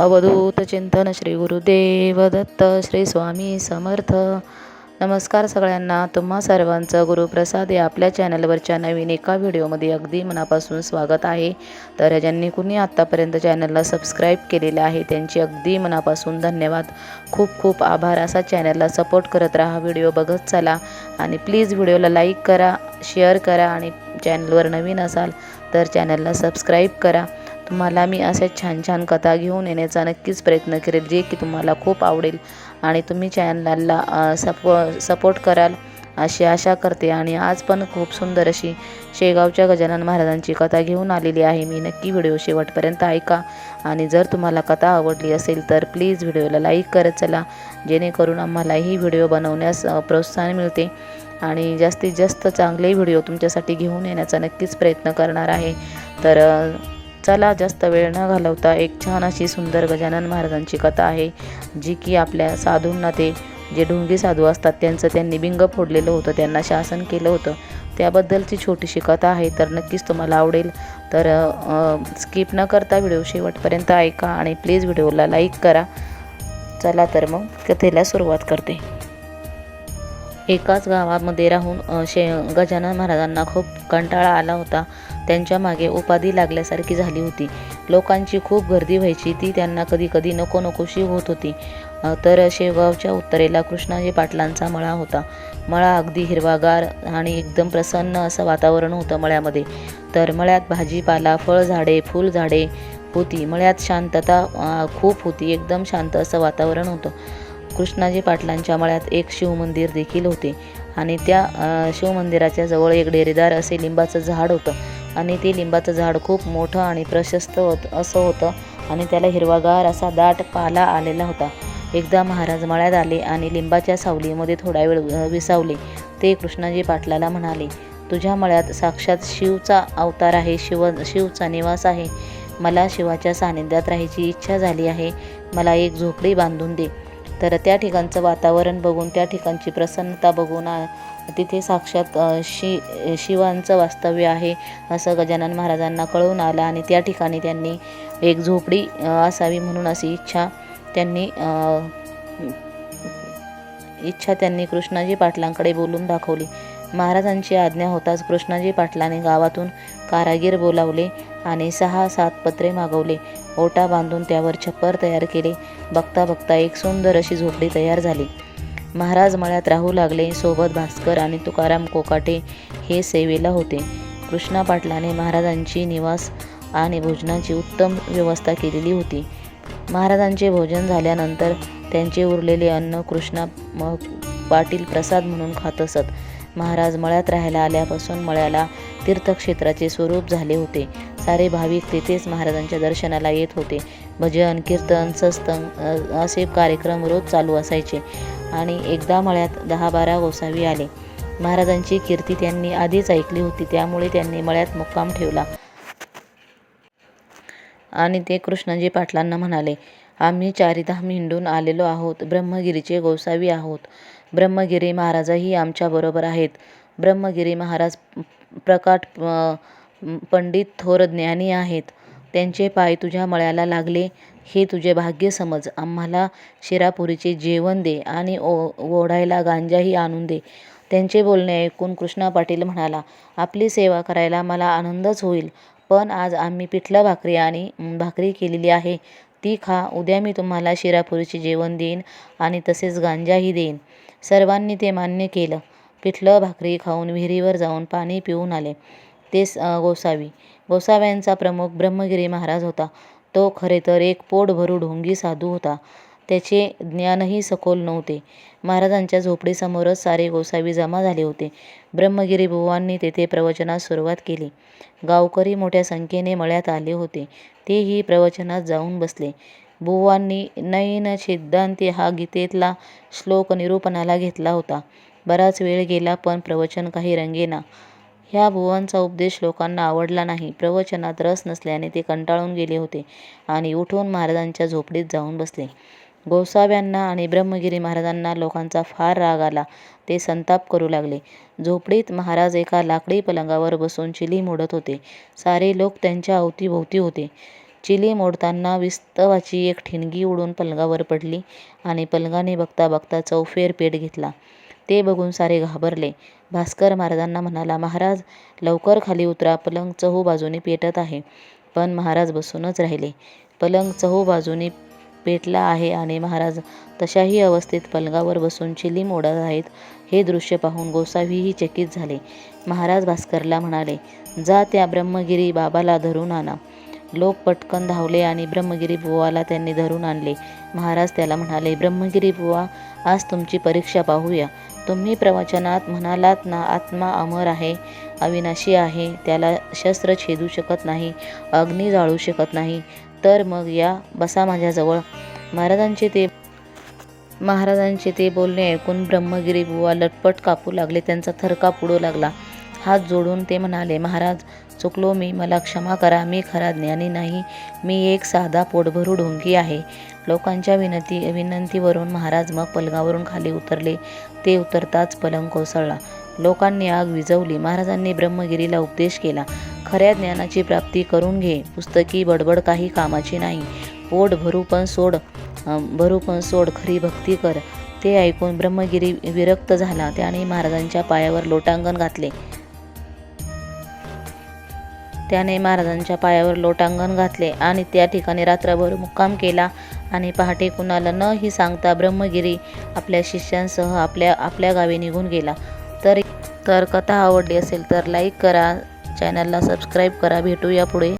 अवधूत चिंतन श्री गुरुदेव दत्त श्री स्वामी समर्थ. नमस्कार सगळ्यांना. तुम्हा सर्वांचं गुरुप्रसाद या आपल्या चॅनलवरच्या नवीन एका व्हिडिओमध्ये अगदी मनापासून स्वागत आहे. तर ज्यांनी कुणी आत्तापर्यंत चॅनलला सबस्क्राईब केलेलं आहे त्यांची अगदी मनापासून धन्यवाद. खूप खूप आभार. असा चॅनलला सपोर्ट करत राहा व्हिडिओ बघत चला आणि प्लीज व्हिडिओला लाईक करा शेअर करा आणि चॅनलवर नवीन असाल तर चॅनलला सबस्क्राईब करा. तुम्हाला मी अशा छान छान कथा घेऊन येण्याचा नक्कीच प्रयत्न करेल जे की तुम्हाला खूप आवडेल. आणि तुम्ही चॅनलला सपो सपोर्ट कराल अशी आशा करते. आणि आज पण खूप सुंदर अशी शेगावच्या गजानन महाराजांची कथा घेऊन आलेली आहे. मी नक्की व्हिडिओ शेवटपर्यंत ऐका. आणि जर तुम्हाला कथा आवडली असेल तर प्लीज व्हिडिओला लाईक करत चला. जेणेकरून आम्हाला ही व्हिडिओ बनवण्यास प्रोत्साहन मिळते. आणि जास्तीत जास्त चांगले व्हिडिओ तुमच्यासाठी घेऊन येण्याचा नक्कीच प्रयत्न करणार आहे. तर चला जास्त वेळ न घालवता एक छान अशी सुंदर गजानन महाराजांची कथा आहे जी की आपल्या साधूंना ते जे ढोंगी साधू असतात त्यांचं त्यांनी बिंग फोडलेलं होतं त्यांना शासन केलं होतं. त्याबद्दलची छोटीशी कथा आहे तर नक्कीच तुम्हाला आवडेल. तर स्किप न करता व्हिडिओ शेवटपर्यंत ऐका आणि प्लीज व्हिडिओला लाईक करा. चला तर मग कथेला सुरुवात करते. एकाच गावामध्ये राहून शे गजानन महाराजांना खूप कंटाळा आला होता. त्यांच्या मागे उपाधी लागल्यासारखी झाली होती. लोकांची खूप गर्दी व्हायची ती त्यांना कधी कधी नको नकोशी होत होती. तर शेवगावच्या उत्तरेला कृष्णाजी पाटलांचा मळा होता. मळा अगदी हिरवागार आणि एकदम प्रसन्न असं वातावरण होतं मळ्यामध्ये. तर मळ्यात भाजीपाला फळझाडे फुलझाडे होती. मळ्यात शांतता खूप होती. एकदम शांत असं वातावरण होतं. कृष्णाजी पाटलांच्या मळ्यात एक शिवमंदिर देखील होते. आणि त्या शिवमंदिराच्या जवळ एक डेरेदार असे लिंबाचं झाड होतं. आणि ते लिंबाचं झाड खूप मोठं आणि प्रशस्त होत असं होतं. आणि त्याला हिरवागार असा दाट पाला आलेला होता. एकदा महाराज मळ्यात आले आणि लिंबाच्या सावलीमध्ये थोडा वेळ विसावले. ते कृष्णाजी पाटलाला म्हणाले तुझ्या मळ्यात साक्षात शिवचा अवतार आहे शिव शिवचा निवास आहे. मला शिवाच्या सानिध्यात राहायची इच्छा झाली आहे. मला एक झोपडी बांधून दे. तर त्या ठिकाणचं वातावरण बघून त्या ठिकाणची प्रसन्नता बघून तिथे साक्षात शि शिवांचं वास्तव्य आहे असं गजानन महाराजांना कळून आलं आणि त्या ठिकाणी त्यांनी एक झोपडी असावी म्हणून अशी इच्छा त्यांनी इच्छा त्यांनी कृष्णाजी पाटलांकडे बोलून दाखवली. महाराजांची आज्ञा होताच कृष्णाजी पाटलाने गावातून कारागीर बोलावले आणि सहा सात पत्रे मागवले. ओटा बांधून त्यावर छप्पर तयार केले. बघता बघता एक सुंदर अशी झोपडी तयार झाली. महाराज मळ्यात राहू लागले. सोबत भास्कर आणि तुकाराम कोकाटे हे सेवेला होते. कृष्णा पाटलाने महाराजांची निवास आणि भोजनाची उत्तम व्यवस्था केलेली होती. महाराजांचे भोजन झाल्यानंतर त्यांचे उरलेले अन्न कृष्णा पाटील प्रसाद म्हणून खात असत. महाराज मळ्यात राहायला आल्यापासून मळ्याला तीर्थक्षेत्राचे स्वरूप झाले होते. सारे भाविक तेथेच महाराजांच्या दर्शनाला येत होते. भजन कीर्तन सत्संग असे कार्यक्रम रोज चालू असायचे आणि एकदा मळ्यात दहा बारा गोसावी आले. महाराजांची कीर्ती त्यांनी आधीच ऐकली होती त्यामुळे त्यांनी मळ्यात मुक्काम ठेवला. आणि ते कृष्णजी पाटलांना म्हणाले आम्ही चारिधाम हिंडून आलेलो आहोत. ब्रह्मगिरीचे गोसावी आहोत. ब्रह्मगिरी महाराजही आमच्याबरोबर आहेत. ब्रह्मगिरी महाराज प्रकाट पंडित थोर ज्ञानी आहेत. त्यांचे पाय तुझ्या मळ्याला लागले. हे तुझे भाग्य समज. आम्हाला शिरापुरीचे जेवण दे आणि ओ ओढायला गांजाही आणून दे. त्यांचे बोलणे ऐकून कृष्णा पाटील म्हणाला आपली सेवा करायला मला आनंदच होईल. पण आज आम्ही पिठलं भाकरी आणि भाकरी केलेली आहे. ती खा उद्या मी तुम्हाला शिरापुरीचे जेवण देईन आणि तसेच गांजाही देईन. सर्वांनी ते मान्य केलं. पिठलं भाकरी खाऊन विहिरीवर जाऊन पाणी पिऊन आले. ते गोसावी. गोसाव्यांचा प्रमुख ब्रह्मगिरी महाराज होता. तो खरे तर एक पोट भरू ढोंगी साधू होता. त्याचे ज्ञानही सखोल नव्हते. महाराजांच्या झोपडीसमोरच सारे गोसावी जमा झाले होते. ब्रह्मगिरी बुवांनी तेथे प्रवचनास सुरुवात केली. गावकरी मोठ्या संख्येने मळ्यात आले होते. तेही प्रवचनात जाऊन बसले. बुवांनी नयन सिद्धांती हा गीतेतला श्लोक निरूपणाला घेतला होता. बराच वेळ गेला पण प्रवचन काही रंगेना. ह्या बुवांचा उपदेश लोकांना आवडला नाही. प्रवचनात रस नसल्याने ते कंटाळून गेले होते आणि उठून महाराजांच्या झोपडीत जाऊन बसले. गोसाव्यांना आणि ब्रह्मगिरी महाराजांना लोकांचा फार राग आला ते संताप करू लागले झोपडीत महाराज एका लाकडी पलंगावर बसून चिली मोडत होते सारे लोक त्यांच्या अवतीभोवती होते चिली मोडताना विस्तवाची एक ठिणगी उडून पलंगावर पडली आणि पलंगाने बघता बघता चौफेर पेट घेतला. ते बघून सारे घाबरले. भास्कर महाराजांना म्हणाला, महाराज लवकर खाली उतरा, पलंग चहूबाजूंनी पेटत आहे. पण महाराज बसूनच राहिले. पलंग चहूबाजूंनी पेटला आहे आणि महाराज तशाही अवस्थेत पलंगावर बसून चिली मोडत आहेत हे दृश्य पाहून गोसावीही चकित झाले. महाराज भास्करला म्हणाले, जा त्या ब्रह्मगिरी बाबाला धरून आणा. लोक पटकन धावले आणि ब्रह्मगिरी बुवाला त्यांनी धरून आणले. महाराज त्याला म्हणाले, ब्रह्मगिरी बुवा आज तुमची परीक्षा पाहूया. तुम्ही प्रवचनात म्हणालात ना आत्मा अमर आहे, अविनाशी आहे, त्याला शस्त्र छेदू शकत नाही, अग्नी जाळू शकत नाही. तर मग या, बसा माझ्याजवळ. महाराजांचे ते महाराजांचे ते बोलणे ऐकून ब्रह्मगिरी बुवा लटपट कापू लागले. त्यांचा थरका पुडू लागला. हात जोडून ते म्हणाले, महाराज चुकलो मी. मला क्षमा करा. मी खरा ज्ञानी नाही. मी एक साधा पोटभरू ढोंगी आहे. लोकांच्या विनंती विनंतीवरून महाराज मग पलंगावरून खाली उतरले. ते उतरताच पलंग कोसळला. लोकांनी आग विझवली. महाराजांनी ब्रह्मगिरीला उपदेश केला, खऱ्या ज्ञानाची प्राप्ती करून घे. पुस्तकी बडबड काही कामाची नाही. पोट भरू पण सोड भरू पण सोड, खरी भक्ती कर. ते ऐकून ब्रह्मगिरी विरक्त झाला. त्याने महाराजांच्या पायावर लोटांगण घातले. त्याने महाराजांच्या पायावर लोटांगण घातले आणि त्या ठिकाणी रात्रभर मुक्काम केला आणि पहाटे कुणाला न ही सांगता ब्रह्मगिरी आपल्या शिष्यांसह आपल्या आपल्या गावी निघून गेला. तर तर कथा आवडली असेल तर लाईक करा, चॅनलला सबस्क्राईब करा. भेटूया पुढे